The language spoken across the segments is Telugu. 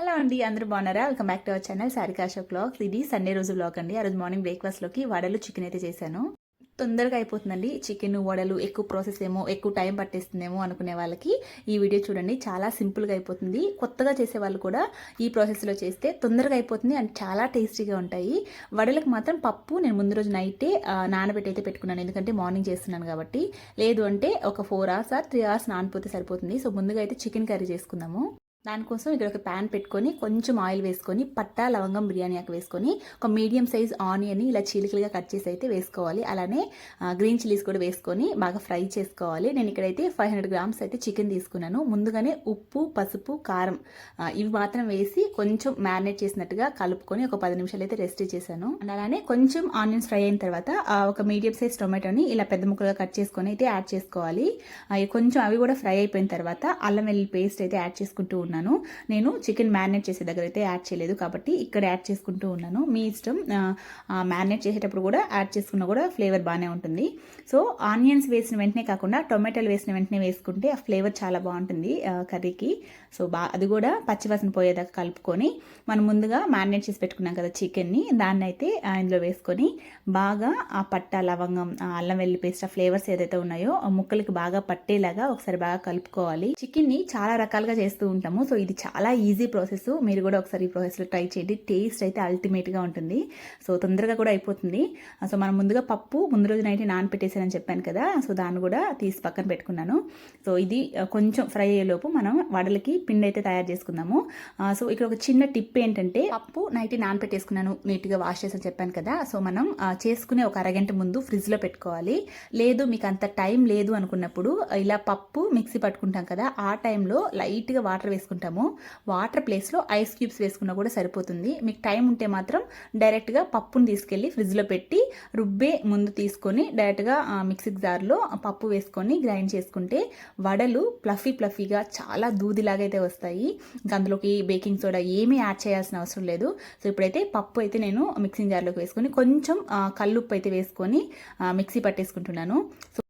హలో అండి అందరూ బాగున్నారా? Welcome back to our channel Sarika show ఇది సండే రోజు బ్లాగ్ అండి. ఆ రోజు మార్నింగ్ బ్రేక్ఫాస్ట్లోకి వడలు చికెన్ అయితే చేశాను. తొందరగా అయిపోతుందండి. చికెన్ వడలు ఎక్కువ ప్రాసెస్ ఏమో ఎక్కువ టైం పట్టేస్తుందేమో అనుకునే వాళ్ళకి ఈ వీడియో చూడండి. చాలా సింపుల్గా అయిపోతుంది. కొత్తగా చేసే వాళ్ళు కూడా ఈ ప్రాసెస్లో చేస్తే తొందరగా అయిపోతుంది అండ్ చాలా టేస్టీగా ఉంటాయి. వడలకు మాత్రం పప్పు నేను ముందు రోజు నైటే నానబెట్టి అయితే పెట్టుకున్నాను. ఎందుకంటే మార్నింగ్ చేస్తున్నాను కాబట్టి. లేదు అంటే ఒక four hours or three hours నానిపోతే సరిపోతుంది. సో ముందుగా అయితే చికెన్ కర్రీ చేసుకుందాము. దానికోసం ఇక్కడ ఒక ప్యాన్ పెట్టుకొని కొంచెం ఆయిల్ వేసుకొని పట్టా లవంగం బిర్యానీ ఆకు వేసుకొని ఒక మీడియం సైజ్ ఆనియన్ ఇలా చీలికలుగా కట్ చేసి అయితే వేసుకోవాలి. అలానే గ్రీన్ చిల్లీస్ కూడా వేసుకొని బాగా ఫ్రై చేసుకోవాలి. నేను ఇక్కడైతే ఫైవ్ హండ్రెడ్ గ్రామ్స్ అయితే చికెన్ తీసుకున్నాను. ముందుగానే ఉప్పు పసుపు కారం ఇవి మాత్రం వేసి కొంచెం మ్యారినేట్ చేసినట్టుగా కలుపుకొని ఒక పది నిమిషాలు అయితే రెస్ట్ చేశాను. అలానే కొంచెం ఆనియన్స్ ఫ్రై అయిన తర్వాత ఒక మీడియం సైజ్ టొమాటోని ఇలా పెద్ద ముక్కలుగా కట్ చేసుకొని అయితే యాడ్ చేసుకోవాలి. కొంచెం అవి కూడా ఫ్రై అయిపోయిన తర్వాత అల్లం వెల్లుల్లి పేస్ట్ అయితే యాడ్ చేసుకుంటూ ఉన్నాను నేను చికెన్ మ్యారినేట్ చేసే దగ్గర అయితే యాడ్ చేయలేదు కాబట్టి ఇక్కడ యాడ్ చేసుకుంటూ ఉన్నాను. మీ ఇష్టం మ్యారినేట్ చేసేటప్పుడు కూడా యాడ్ చేసుకున్నా కూడా ఫ్లేవర్ బాగానే ఉంటుంది. సో ఆనియన్స్ వేసిన వెంటనే కాకుండా టొమాటోలు వేసిన వెంటనే వేసుకుంటే ఆ ఫ్లేవర్ చాలా బాగుంటుంది కర్రీకి. సో బా అది కూడా పచ్చివాసన పోయేదాకా కలుపుకొని మనం ముందుగా మ్యారినేట్ చేసి పెట్టుకున్నాం కదా చికెన్ని దాన్ని అయితే ఇందులో వేసుకొని బాగా ఆ పట్ట లవంగం అల్లం వెల్లి పేస్ట్ ఆ ఫ్లేవర్స్ ఏదైతే ఉన్నాయో ముక్కలకి బాగా పట్టేలాగా ఒకసారి బాగా కలుపుకోవాలి. చికెన్ని చాలా రకాలుగా చేస్తూ ఉంటాము. సో ఇది చాలా ఈజీ ప్రాసెస్. మీరు కూడా ఒకసారి ఈ ప్రాసెస్లో ట్రై చేయండి. టేస్ట్ అయితే అల్టిమేట్గా ఉంటుంది. సో తొందరగా కూడా అయిపోతుంది. సో మనం ముందుగా పప్పు ముందు రోజు నైట్ నానపెట్టేసానని చెప్పాను కదా సో దాన్ని కూడా తీసి పక్కన పెట్టుకున్నాను. సో ఇది కొంచెం ఫ్రై అయ్యేలోపు మనం వడలకి పిండి అయితే తయారు చేసుకుందాము. సో ఇక్కడ ఒక చిన్న టిప్ ఏంటంటే పప్పు నైట్ నానపెట్టేసుకున్నాను నీట్గా వాష్ చేసి చెప్పాను కదా సో మనం చేసుకునే ఒక అరగంట ముందు ఫ్రిడ్జ్లో పెట్టుకోవాలి. లేదు మీకు అంత టైం లేదు అనుకున్నప్పుడు ఇలా పప్పు మిక్సీ పట్టుకుంటాం కదా ఆ టైంలో లైట్గా వాటర్ వేసుకుంటాము. వాటర్ ప్లేస్లో ఐస్ క్యూబ్స్ వేసుకున్నా కూడా సరిపోతుంది. మీకు టైం ఉంటే మాత్రం డైరెక్ట్గా పప్పును తీసుకెళ్ళి ఫ్రిడ్జ్లో పెట్టి రుబ్బే ముందు తీసుకొని డైరెక్ట్గా మిక్సీ జార్లో పప్పు వేసుకొని గ్రైండ్ చేసుకుంటే వడలు ప్లఫీ ప్లఫీగా చాలా దూదిలాగా అయితే వస్తాయి. అందులోకి బేకింగ్ సోడా ఏమీ యాడ్ చేయాల్సిన అవసరం లేదు. సో ఇప్పుడైతే పప్పు అయితే నేను మిక్సింగ్ జార్లోకి వేసుకొని కొంచెం కల్లుప్పు అయితే వేసుకొని మిక్సీ పట్టేసుకుంటున్నాను. సో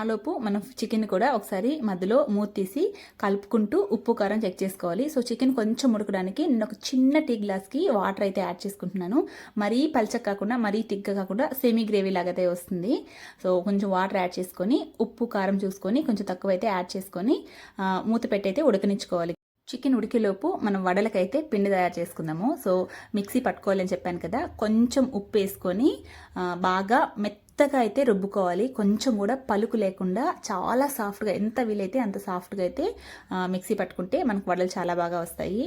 ఆలోపు మనం చికెన్ కూడా ఒకసారి మధ్యలో మూత తీసి కలుపుకుంటూ ఉప్పు కారం చెక్ చేసుకోవాలి. సో చికెన్ కొంచెం ఉడకడానికి నేను ఒక చిన్న టీ గ్లాస్కి వాటర్ అయితే యాడ్ చేసుకుంటున్నాను. మరీ పల్చగా కాకుండా మరీ తిగ్గ కాకుండా సెమీ గ్రేవీ లాగా అయితే వస్తుంది. సో కొంచెం వాటర్ యాడ్ చేసుకొని ఉప్పు కారం చూసుకొని కొంచెం తక్కువ అయితే యాడ్ చేసుకొని మూత పెట్టి అయితే ఉడకనిచ్చుకోవాలి. చికెన్ ఉడికేలోపు మనం వడలకైతే పిండి తయారు చేసుకుందాము. సో మిక్సీ పట్టుకోవాలని చెప్పాను కదా కొంచెం ఉప్పు వేసుకొని బాగా మెత్తగా అయితే రుబ్బుకోవాలి. కొంచెం కూడా పలుకు లేకుండా చాలా సాఫ్ట్గా ఎంత వీలైతే అంత సాఫ్ట్గా అయితే మిక్సీ పట్టుకుంటే మనకు వడలు చాలా బాగా వస్తాయి.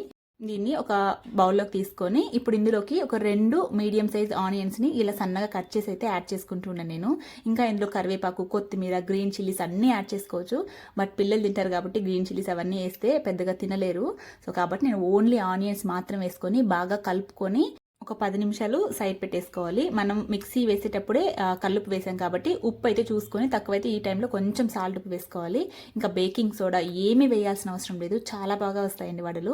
దీన్ని ఒక బౌల్లోకి తీసుకొని ఇప్పుడు ఇందులోకి ఒక రెండు మీడియం సైజ్ ఆనియన్స్ని ఇలా సన్నగా కట్ చేసి అయితే యాడ్ చేసుకుంటున్నాను నేను. ఇంకా ఇందులో కరివేపాకు కొత్తిమీర గ్రీన్ చిల్లీస్ అన్నీ యాడ్ చేసుకోవచ్చు. బట్ పిల్లలు తింటారు కాబట్టి గ్రీన్ చిల్లీస్ అవన్నీ వేస్తే పెద్దగా తినలేరు. సో కాబట్టి నేను ఓన్లీ ఆనియన్స్ మాత్రం వేసుకొని బాగా కలుపుకొని ఒక పది నిమిషాలు సైడ్ పెట్టేసుకోవాలి. మనం మిక్సీ వేసేటప్పుడే కల్లుపు కల్లుప్పు వేసాం కాబట్టి ఉప్పు అయితే చూసుకొని తక్కువైతే ఈ టైంలో కొంచెం సాల్ట్ ఉప్పు వేసుకోవాలి. ఇంకా బేకింగ్ సోడా ఏమీ వేయాల్సిన అవసరం లేదు. చాలా బాగా వస్తాయండి వడలు.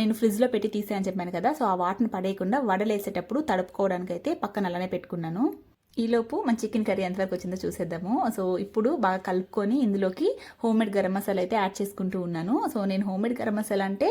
నేను ఫ్రిడ్జ్లో పెట్టి తీసాయని చెప్పాను కదా సో ఆ వాటర్ని పడేయకుండా వడలు వేసేటప్పుడు తడుపుకోవడానికి అయితే పక్కన అలానే పెట్టుకున్నాను. ఈలోపు మన చికెన్ కర్రీ ఎంతవరకు వచ్చిందో చూసేద్దాము. సో ఇప్పుడు బాగా కలుపుకొని ఇందులోకి హోమ్ మేడ్ గరం మసాలా అయితే యాడ్ చేసుకుంటూ ఉన్నాను. సో నేను హోమ్ మేడ్ గరం మసాలా అంటే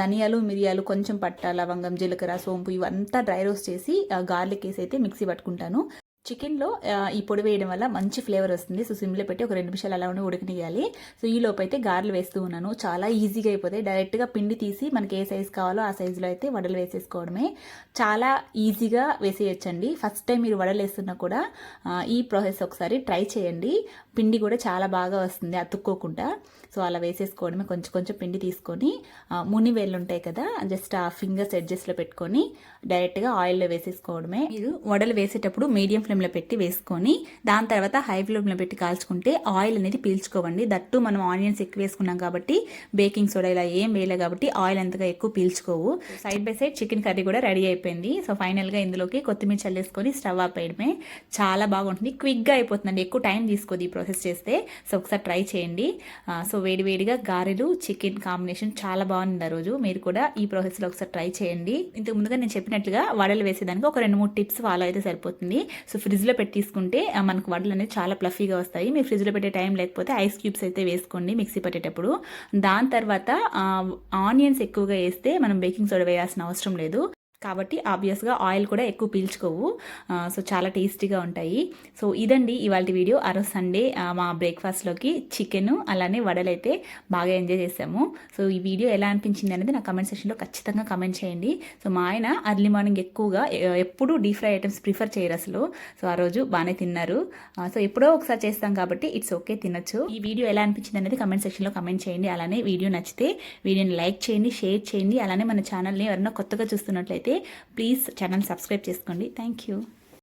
ధనియాలు మిరియాలు కొంచెం పట్ట లవంగం జీలకర్ర సోంపు ఇవంతా డ్రై రోస్ట్ చేసి గార్లిక్ వేసి అయితే మిక్సీ పట్టుకుంటాను. చికెన్లో ఈ పొడి వేయడం వల్ల మంచి ఫ్లేవర్ వస్తుంది. సో సిమ్లో పెట్టి ఒక రెండు నిమిషాలు అలా ఉండి ఉడకనియాలి సో ఈ లోపు అయితే గారెలు వేస్తూ ఉన్నాను. చాలా ఈజీగా అయిపోతాయి. డైరెక్ట్గా పిండి తీసి మనకి ఏ సైజు కావాలో ఆ సైజులో అయితే వడలు వేసేసుకోవడమే. చాలా ఈజీగా వేసేయచ్చండి. ఫస్ట్ టైం మీరు వడలు వేస్తున్నా కూడా ఈ ప్రాసెస్ ఒకసారి ట్రై చేయండి. పిండి కూడా చాలా బాగా వస్తుంది అతుక్కోకుండా. సో అలా వేసేసుకోవడమే. కొంచెం కొంచెం పిండి తీసుకొని ముని వేళ్ళు ఉంటాయి కదా జస్ట్ ఆ ఫింగర్స్ ఎడ్జెస్లో పెట్టుకొని డైరెక్ట్గా ఆయిల్లో వేసేసుకోవడమే. మీరు వడలు వేసేటప్పుడు మీడియం ఫ్లేమ్లో పెట్టి వేసుకొని దాని తర్వాత హై ఫ్లేమ్లో పెట్టి కాల్చుకుంటే ఆయిల్ అనేది పీల్చుకోవండి. దట్టు మనం ఆనియన్స్ ఎక్కువ వేసుకున్నాం కాబట్టి బేకింగ్ సోడా ఇలా ఏం వేయలే కాబట్టి ఆయిల్ అంతగా ఎక్కువ పీల్చుకోవు. Side by side chicken curry కూడా రెడీ అయిపోయింది. సో ఫైనల్గా ఇందులోకి కొత్తిమీర చల్లేసుకొని స్టవ్ ఆపేయడమే చాలా బాగుంటుంది. క్విక్గా అయిపోతుందండి. ఎక్కువ టైం తీసుకోదు ఈ ప్రాసెస్ చేస్తే సో ఒకసారి ట్రై చేయండి. సో వేడివేడిగా గారెలు చికెన్ కాంబినేషన్ చాలా బాగుంది ఆ రోజు. మీరు కూడా ఈ ప్రాసెస్లో ఒకసారి ట్రై చేయండి. ఇంతకు ముందుగా నేను చెప్పినట్లుగా వడలు వేసేదానికి ఒక రెండు మూడు టిప్స్ ఫాలో అయితే సరిపోతుంది. సో ఫ్రిడ్జ్లో పెట్టి తీసుకుంటే మనకు వడలు అనేది చాలా ప్లఫీగా వస్తాయి. మీరు ఫ్రిడ్జ్లో పెట్టే టైం లేకపోతే ఐస్ క్యూబ్స్ అయితే వేసుకోండి మిక్సీ పట్టేటప్పుడు. దాని తర్వాత ఆనియన్స్ ఎక్కువగా వేస్తే మనం బేకింగ్ సోడా వేయాల్సిన అవసరం లేదు. కాబట్టి ఆబ్వియస్గా ఆయిల్ కూడా ఎక్కువ పీల్చుకోవు. సో చాలా టేస్టీగా ఉంటాయి. సో ఇదండి ఇవాళ వీడియో ఆ రోజు సండే మా బ్రేక్ఫాస్ట్లోకి చికెన్ అలానే వడలు అయితే బాగా ఎంజాయ్ చేసాము. సో ఈ వీడియో ఎలా అనిపించింది అనేది నా కమెంట్ సెక్షన్లో ఖచ్చితంగా కమెంట్ చేయండి. సో మా ఆయన అర్లీ మార్నింగ్ ఎక్కువగా ఎప్పుడూ డీప్ ఫ్రై ఐటమ్స్ ప్రిఫర్ చేయరు అసలు. సో ఆ రోజు బాగానే తిన్నారు. సో ఎప్పుడో ఒకసారి చేస్తాం కాబట్టి ఇట్స్ ఓకే తినొచ్చు. ఈ వీడియో ఎలా అనిపించింది అనేది కమెంట్ సెక్షన్లో కమెంట్ చేయండి. అలానే వీడియో నచ్చితే వీడియోని లైక్ చేయండి షేర్ చేయండి. అలానే మన ఛానల్ని ఎవరైనా కొత్తగా చూస్తున్నట్లయితే ప్లీజ్ ఛానల్ సబ్స్క్రైబ్ చేసుకోండి. Thank you